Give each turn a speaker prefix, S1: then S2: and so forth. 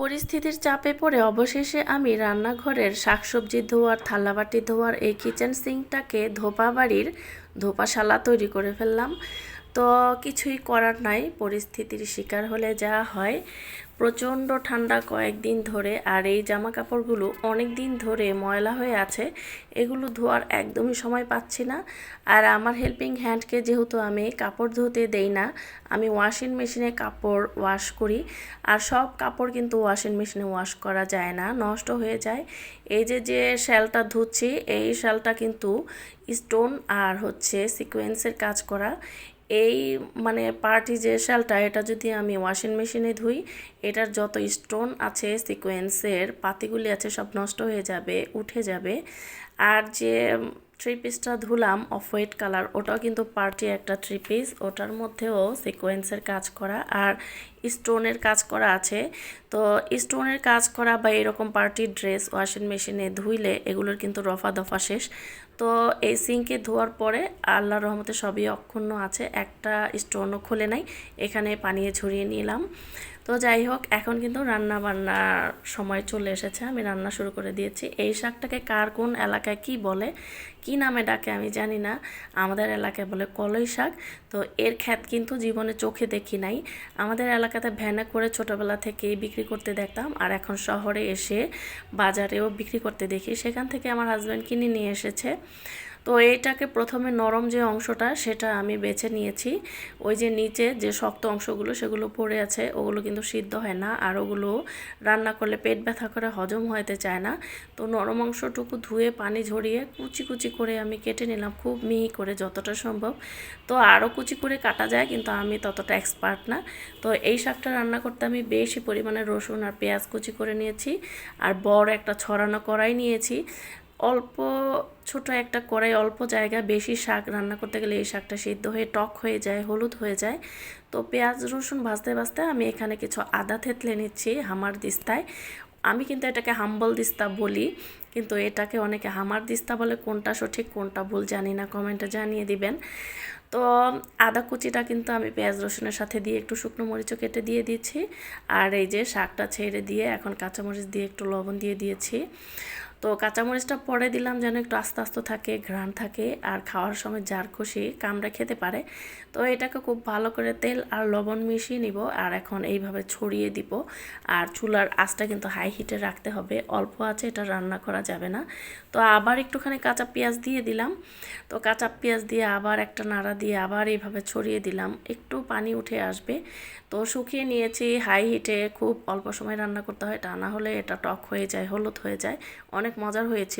S1: পরিস্থিতির চাপে পড়ে অবশেষে আমি রান্নাঘরের শাকসবজি ধোয়ার, থালাবাটি ধোয়ার এই কিচেন সিঙ্কটাকে ধোপা বাড়ির ধোপাশালা তৈরি করে ফেললাম। তো কিছুই করার নাই, পরিস্থিতির শিকার হলে যা হয়। প্রচণ্ড ঠান্ডা কয়েকদিন ধরে আর এই জামা কাপড়গুলো অনেক দিন ধরে ময়লা হয়ে আছে, এগুলো ধোয়ার একদমই সময় পাচ্ছি না। আর আমার হেল্পিং হ্যান্ডকে যেহেতু আমি কাপড় ধুতে দেই না, আমি ওয়াশিং মেশিনে কাপড় ওয়াশ করি। আর সব কাপড় কিন্তু ওয়াশিং মেশিনে ওয়াশ করা যায় না, নষ্ট হয়ে যায়। এই যে যে শ্যালটা ধুচ্ছি, এই শ্যালটা কিন্তু স্টোন আর হচ্ছে সিকোয়েন্সের কাজ করা। এই মানে পার্টি যে শালটা এটা যদি আমি ওয়াশিং মেশিনে ধুই, এটার যত স্টোন আছে সিকোয়েন্সের পাতিগুলি আছে, সব নষ্ট হয়ে যাবে, উঠে যাবে। আর যে থ্রি পিসটা ধুলাম অফ হোয়াইট কালার ওটাও কিন্তু পার্টি একটা থ্রি পিস ওটার মধ্যেও সিকোয়েন্সের কাজ করা। আর স্টোনের কাজ করা আছে। তো স্টোনের কাজ করা বা এরকম পার্টির ড্রেস, ওয়াশিং মেশিনে ধুইলে এগুলোর কিন্তু রফা দফা শেষ। তো এই সিঙ্কে ধোয়ার পরে আল্লাহ রহমতে সবই অক্ষুণ্ণ আছে, একটা স্টোনও খুলে নাই, এখানে পানিয়ে ঝরিয়ে নিলাম। তো যাই হোক, এখন কিন্তু রান্না বান্নার সময় চলে এসেছে, আমি রান্না শুরু করে দিয়েছি। এই শাকটাকে কার কোন এলাকায় কি বলে, কি নামে ডাকে আমি জানি না, আমাদের এলাকায় বলে কলই শাক। তো এর খ্যাত কিন্তু জীবনে চোখে দেখি নাই। আমাদের এলাকাতে ভ্যানে করে ছোটোবেলা থেকেই বিক্রি করতে দেখতাম। আর এখন শহরে এসে বাজারেও বিক্রি করতে দেখি। সেখান থেকে আমার হাজব্যান্ড কিনে নিয়ে এসেছে। তো এইটাকে প্রথমে নরম যে অংশটা, সেটা আমি বেছে নিয়েছি। ওই যে নিচে যে শক্ত অংশগুলো, সেগুলো পড়ে আছে, ওগুলো কিন্তু সিদ্ধ হয় না। আর ওগুলো রান্না করলে পেট ব্যথা করে, হজম হইতে চায় না। তো নরম অংশটুকু ধুয়ে পানি ঝরিয়ে কুচি কুচি করে আমি কেটে নিলাম, খুব মিহি করে যতটা সম্ভব। তো আরও কুচি করে কাটা যায়, কিন্তু আমি ততটা এক্সপার্ট না। তো এই শাকটা রান্না করতে আমি বেশি পরিমাণে রসুন আর পেঁয়াজ কুচি করে নিয়েছি। আর বড় একটা ছড়ানো কড়াই নিয়েছি। অল্প, ছোট একটা কড়াই অল্প জায়গা বেশি শাক রান্না করতে গেলে এই শাকটা সিদ্ধ হয়ে টক হয়ে যায়, হলুদ হয়ে যায়। তো পেঁয়াজ, রসুন ভাজতে ভাজতে আমি এখানে কিছু আদা থেতলে নিচ্ছি হামার দিস্তায়। আমি কিন্তু এটাকে হাম্বল দিস্তা বলি, কিন্তু এটাকে অনেকে হামার দিস্তা বলে, কোনটা সঠিক, কোনটা ভুল জানি না, কমেন্টে জানিয়ে দিবেন। তো আদা কুচিটা কিন্তু আমি পেঁয়াজ, রসুনের সাথে দিয়ে একটু শুকনো মরিচও কেটে দিয়ে দিচ্ছি। আর এই যে শাকটা ছেড়ে দিয়ে এখন কাঁচামরিচ দিয়ে একটু লবণ দিয়ে দিয়েছি। তো কাঁচামরিচটা পরে দিলাম যেন একটু আস্তে আস্তে থাকে, ঘ্রাণ থাকে আর খাওয়ার সময় যার খুশি কামড়া খেতে পারে। তো এটাকে খুব ভালো করে তেল আর লবণ মিশিয়ে নিব আর এখন এইভাবে ছড়িয়ে দিব। আর চুলার আঁচটা কিন্তু হাই হিটে রাখতে হবে, অল্প আছে এটা রান্না করা যাবে না। তো আবার একটুখানি কাঁচা পেঁয়াজ দিয়ে দিলাম। তো কাঁচা পেঁয়াজ দিয়ে আবার একটা নাড়া দিয়ে আবার এইভাবে ছড়িয়ে দিলাম, একটু পানি উঠে আসবে। তো শুকিয়ে নিয়েছি হাই হিটে খুব অল্প সময় রান্না করতে হয়, তা না হলে এটা টক হয়ে যায়, হলুদ হয়ে যায় অনেক মজার হয়েছিল